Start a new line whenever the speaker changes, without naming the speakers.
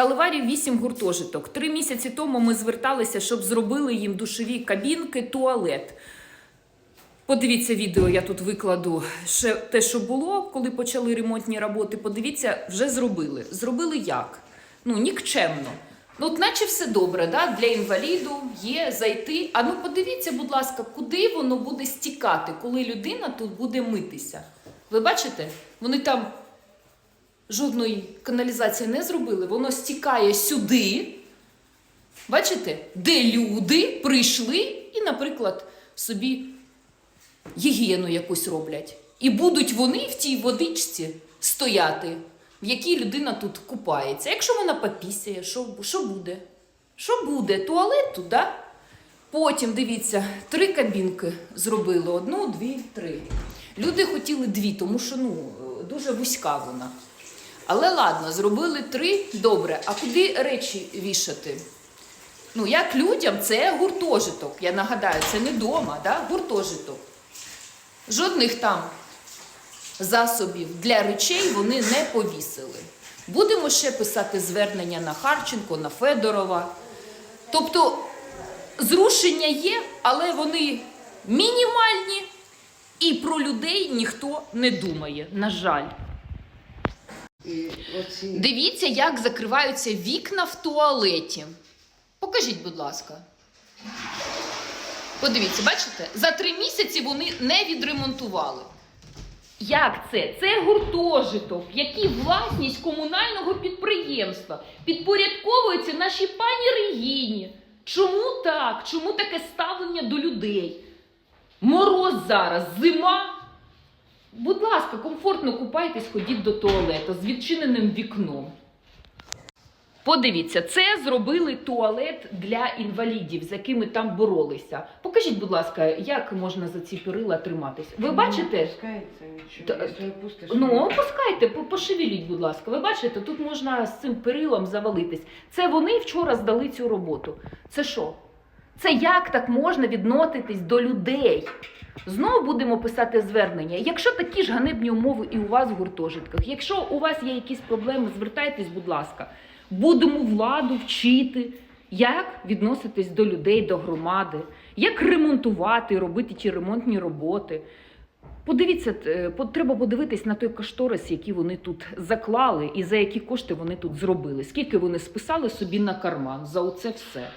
Сталеварів 8 гуртожиток. Три місяці тому ми зверталися, щоб зробили їм душові кабінки, туалет. Подивіться відео, я тут викладу ще те, що було, коли почали ремонтні роботи. Подивіться, вже зробили. Зробили як? Ну, нікчемно. Ну, от наче все добре, да? для інваліду є зайти. А ну подивіться, будь ласка, куди воно буде стікати, коли людина тут буде митися. Ви бачите? Вони там жодної каналізації не зробили, воно стікає сюди. Бачите, де люди прийшли і, наприклад, собі гігієну якусь роблять. І будуть вони в тій водичці стояти, в якій людина тут купається. Якщо вона попісяє, що, що буде? Що буде? Туалет тут, да? Потім, дивіться, три кабінки зробили: одну, дві, три. Люди хотіли дві, тому що ну, дуже вузька вона. Але ладно, зробили три, добре. А куди речі вішати? Ну, як людям, це гуртожиток. Я нагадаю, це не дома, да? гуртожиток. Жодних там засобів для речей вони не повісили. Будемо ще писати звернення на Харченко, на Федорова. Тобто зрушення є, але вони мінімальні, і про людей ніхто не думає, на жаль.
Оці
Дивіться, як закриваються вікна в туалеті. Покажіть, будь ласка. Подивіться, бачите? За три місяці вони не відремонтували. Як це? Це гуртожиток, який власність комунального підприємства підпорядковується нашій пані Регіні. Чому так? Чому таке ставлення до людей? Мороз зараз, зима. Будь ласка, комфортно купайтесь, ходіть до туалету з відчиненим вікном. Подивіться, це зробили туалет для інвалідів, з якими там боролися. Покажіть, будь ласка, як можна за ці перила триматись. Ви бачите? Та- Ну, опускайте, по- пошевеліть, будь ласка. Ви бачите, тут можна з цим перилом завалитись. Це вони вчора здали цю роботу. Це що? Це як так можна відноситись до людей? Знову будемо писати звернення. Якщо такі ж ганебні умови і у вас в гуртожитках, якщо у вас є якісь проблеми, звертайтесь, будь ласка. Будемо владу вчити, як відноситись до людей, до громади, як ремонтувати, робити ті ремонтні роботи. Подивіться, е, треба подивитись на той кошторис, який вони тут заклали, і за які кошти вони тут зробили. Скільки вони списали собі на карман за оце все.